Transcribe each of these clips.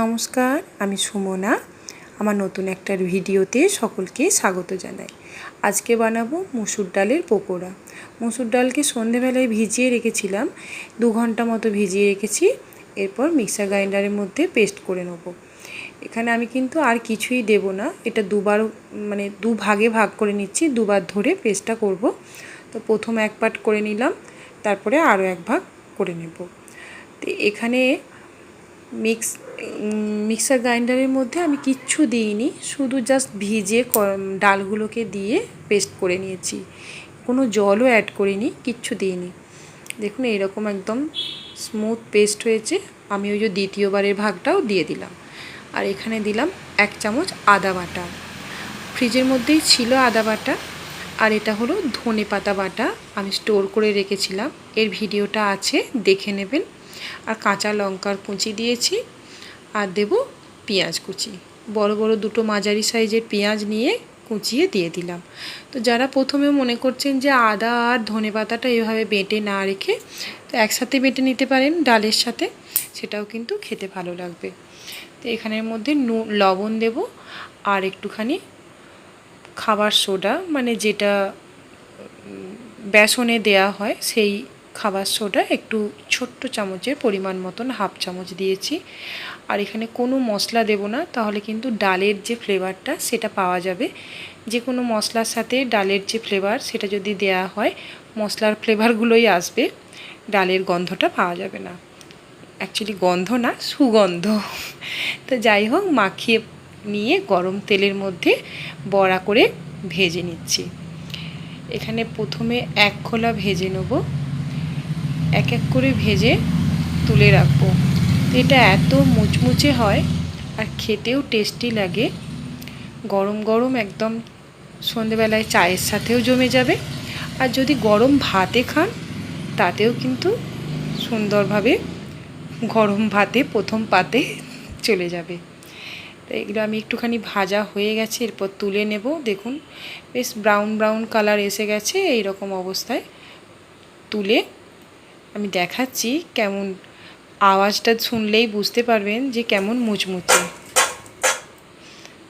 নমস্কার, আমি সুমনা। আমার নতুন একটা ভিডিওতে সকলকে স্বাগত জানাই। আজকে বানাবো মুসুর ডালের পকোড়া। মুসুর ডালকে সন্ধেবেলায় ভিজিয়ে রেখেছিলাম। দু ঘণ্টা মতো ভিজিয়ে রেখেছি। এরপর মিক্সার গ্রাইন্ডারের মধ্যে পেস্ট করে নেব। এখানে আমি কিন্তু আর কিছুই দেব না। এটা দুবার মানে দু ভাগে ভাগ করে নিচ্ছি। দুবার ধরে পেস্টটা করব। তো প্রথম এক পার্ট করে নিলাম। তারপরে আরও এক ভাগ করে নেব। তো এখানে মিক্স মিক্সার গ্রাইন্ডারের মধ্যে আমি কিচ্ছু দিইনি, শুধু জাস্ট ভিজে ডালগুলোকে দিয়ে পেস্ট করে নিয়েছি। কোনো জলও অ্যাড করিনি, কিচ্ছু দিইনি। দেখুন, এইরকম একদম স্মুথ পেস্ট হয়েছে। আমি ওই যে দ্বিতীয়বারের ভাগটাও দিয়ে দিলাম। আর এখানে দিলাম এক চামচ আদা বাটা। ফ্রিজের মধ্যেই ছিল আদা বাটা, আর এটা হলো ধনে পাতা বাটা। আমি স্টোর করে রেখেছিলাম। এর ভিডিওটা আছে, দেখে নেবেন। আর কাঁচা লঙ্কার কুচি দিয়েছি। আর দেব পেঁয়াজ কুচি। বড় বড় দুটো মাঝারি সাইজের পেঁয়াজ নিয়ে কুচিয়ে দিয়ে দিলাম। তো যারা প্রথমে মনে করছেন যে আদা আর ধনে পাতাটা এভাবে বেটে না রেখে তো একসাথে বেটে নিতে পারেন ডালের সাথে, সেটাও কিন্তু খেতে ভালো লাগবে। তো এখানের মধ্যে লবণ দেব আর একটুখানি খাবার সোডা মানে যেটা বেসনে দেয়া হয় সেই খাবার সোডা একটু ছোট্ট চামচের পরিমাণ মতন হাফ চামচ দিয়েছি। আর এখানে কোনো মশলা দেব না, তাহলে কিন্তু ডালের যে ফ্লেভারটা সেটা পাওয়া যাবে। যে কোনো মশলার সাথে ডালের যে ফ্লেভার সেটা যদি দেয়া হয়, মশলার ফ্লেভারগুলোই আসবে, ডালের গন্ধটা পাওয়া যাবে না। অ্যাকচুয়ালি গন্ধ না, সুগন্ধ। তো যাই হোক, মাখিয়ে নিয়ে গরম তেলের মধ্যে বড়া করে ভেজে নিচ্ছি। এখানে প্রথমে এক খোলা ভেজে নেব। এক এক করে ভেজে তুলে রাখব। এটা এত মুচমুচে হয় আর খেতেও টেস্টি লাগে। গরম গরম একদম সন্ধেবেলায় চায়ের সাথেও জমে যাবে। আর যদি গরম ভাতে খান, তাতেও কিন্তু সুন্দরভাবে গরম ভাতে প্রথম পাতে চলে যাবে। তো এগুলো আমি একটুখানি ভাজা হয়ে গেছে, এরপর তুলে নেব। দেখুন, বেশ ব্রাউন ব্রাউন কালার এসে গেছে এই রকম অবস্থায় তুলে আমি দেখাচ্ছি কেমন আওয়াজটা শুনলেই বুঝতে পারবেন যে কেমন মুচমুচে।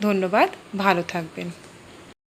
ধন্যবাদ ভালো থাকবেন।